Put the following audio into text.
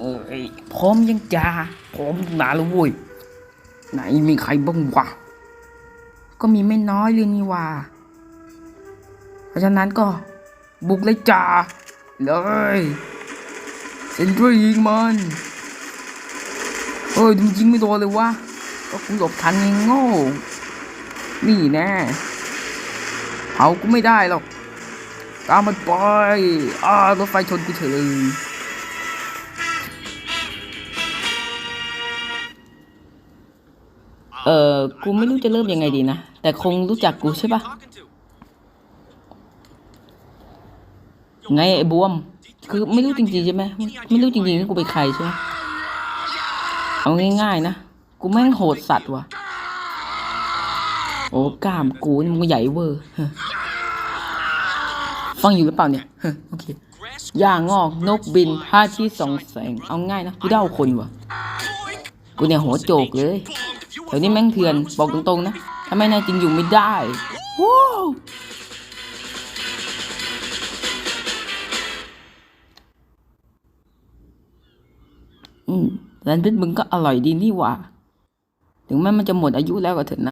เอ้ยพร้อมยังจ้าพร้อมนาแล้วเว้ยไหนมีใครบ้างวะก็มีไม่น้อยเลยนี่ว่า เพราะฉะนั้นก็บุกเลยจ้าเลยเซนทรียิงมันเอ้ยมึงยิงไม่โดนเลยวะก็กูหลบทันไงโง่นี่แน่เผากูไม่ได้หรอกตามมันไปอ้ารถไฟชนกูเฉยเลย เออกูไม่รู้จะเริ่มยังไงดีนะ แต่คงรู้จักกูใช่ปะไงไอ้บวม คือไม่รู้จริงๆใช่ไหมไม่รู้จริงๆว่ากูเป็นใครใช่ไหมเอาง่ายๆนะ กูแม่งโหดสัตว์ว่ะ โอ้กล้ามกูนี่มึงใหญ่เวอร์ฟังอยู่หรือเปล่าเนี่ยโอเคย่างอกนกบินพระอาที่สองแสง เอาง่ายนะกูเด้าคนว่ะ กูเนี่ยหัวโจกเลยแถวนี้แม่งเถื่อนบอกตรงๆนะ ถ้าไม่แน่จริงอยู่ไม่ได้ว้าวอืมแซนด์วิชมึงก็อร่อยดีนี่หว่า ถึงแม้มันจะหมดอายุแล้วก็เถอะนะ